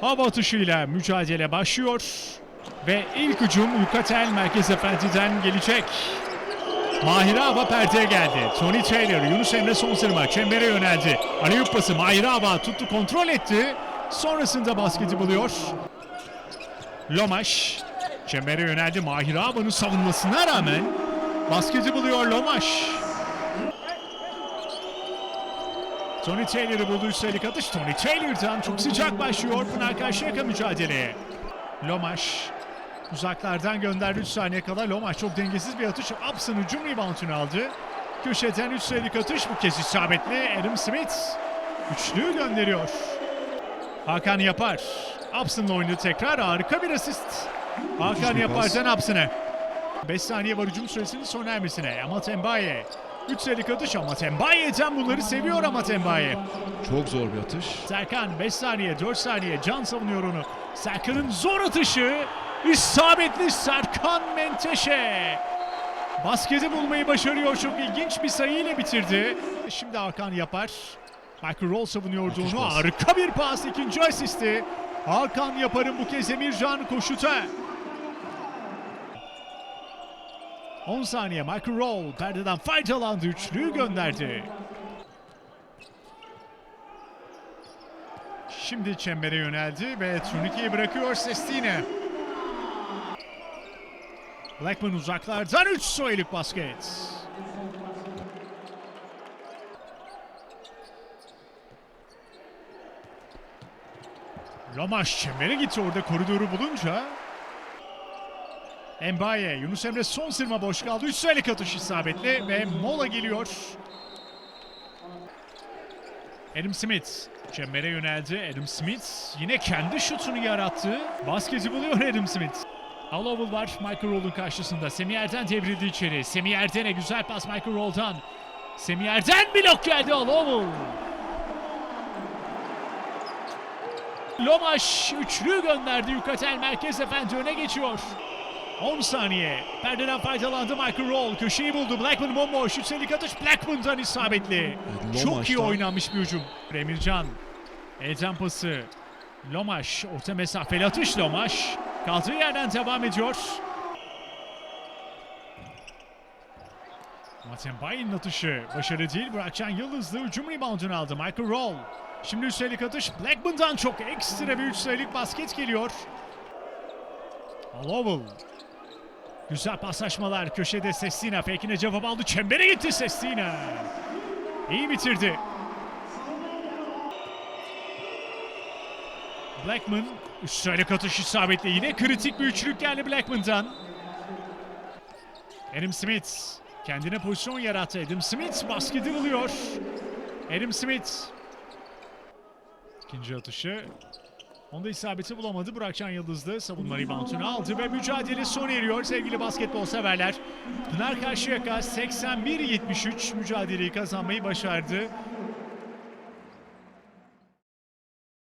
Hava atışıyla mücadele başlıyor. Ve ilk hücum Yukatel Merkez Efendi'den gelecek. Mahir Ava perdeye geldi. Tony Taylor, Yunus Emre son sırma çembere yöneldi. Aliyup pası Mahir Ava tuttu kontrol etti. Sonrasında basketi buluyor. Lomaş çembere yöneldi. Mahir Ava'nın savunmasına rağmen basketi buluyor Lomaş. Tony Taylor'ı buldu üstelik atış. Tony Taylor'dan çok sıcak başlıyor Pınar Karşıyaka mücadeleye. Lomaş uzaklardan gönderdi 3 saniye kala. Lomaş çok dengesiz bir atış. Upson hücum reboundunu aldı. Köşeden 3 sayılık atış bu kez isabetli. Adam Smith üçlüyü gönderiyor. Hakan yapar. Upson'la oynadı tekrar. Harika bir asist. Hakan yapardan Upson'a. 5 saniye var hücum süresinin sona ermesine. Amat Mbaye. 3 sayılık atış Amat Mbaye'den bunları seviyor Amat Mbaye. Çok zor bir atış. Serkan 5 saniye 4 saniye can savunuyor onu. Serkan'ın zor atışı isabetli Serkan Menteşe. Basketi bulmayı başarıyor. Çok ilginç bir sayıyla bitirdi. Şimdi Hakan yapar. Michael Roll savunuyordu onu. Harika bir pas. ikinci asisti. Hakan yaparın bu kez Emircan koşuta. 10 saniye Michael Roll perdeden faydalandı. Üçlüyü gönderdi. Şimdi çembere yöneldi ve turnikeyi bırakıyor Sestine. Blackman uzaklardan 3 sayılık basket. Lomaş çembere gitti orada koridoru bulunca. Mbaye, Yunus Emre son sırma boş kaldı. 3 sayılık atış isabetli ve mola geliyor. Adam Smith çembere yöneldi. Adam Smith yine kendi şutunu yarattı. Basketi buluyor Adam Smith. Alovel var Michael Roll'un karşısında. Semih Erden devrildi içeri. Semih Erden'e güzel pas Michael Roll'dan. Semih Erden blok geldi Alovel. Lomaş üçlü gönderdi. Yukatel Merkez Efendi öne geçiyor. 10 saniye. Perdeden faydalandı Michael Roll. Köşeyi buldu. Blackman bomboş. Üstelik atış Blackman'dan isabetli. Evet, Çok iyi oynanmış bir hücum. Emircan. Elden pası. Lomaş. Orta mesafeli atış Lomaş. Kaldığı yerden devam ediyor. Matembay'ın atışı başarılı değil. Burakcan Yıldızlı hücum reboundunu aldı. Michael Roll. Şimdi üstelik atış Blackman'dan çok ekstra bir 3 sayılık basket geliyor. Alovel. Güzel paslaşmalar. Köşede Sestina. Fake'ine cevap aldı. Çembere gitti Sestina. İyi bitirdi. Blackman. Sayılık atış isabetli. Yine kritik bir üçlük geldi Blackman'dan. Adam Smith. Kendine pozisyon yarattı. Adam Smith basketi buluyor. Adam Smith. İkinci atışı. Onda isabeti bulamadı. Burakcan Yıldızlı savunma reboundunu aldı ve mücadele sona eriyor sevgili basketbol severler. Pınar Karşıyaka 81-73 mücadeleyi kazanmayı başardı.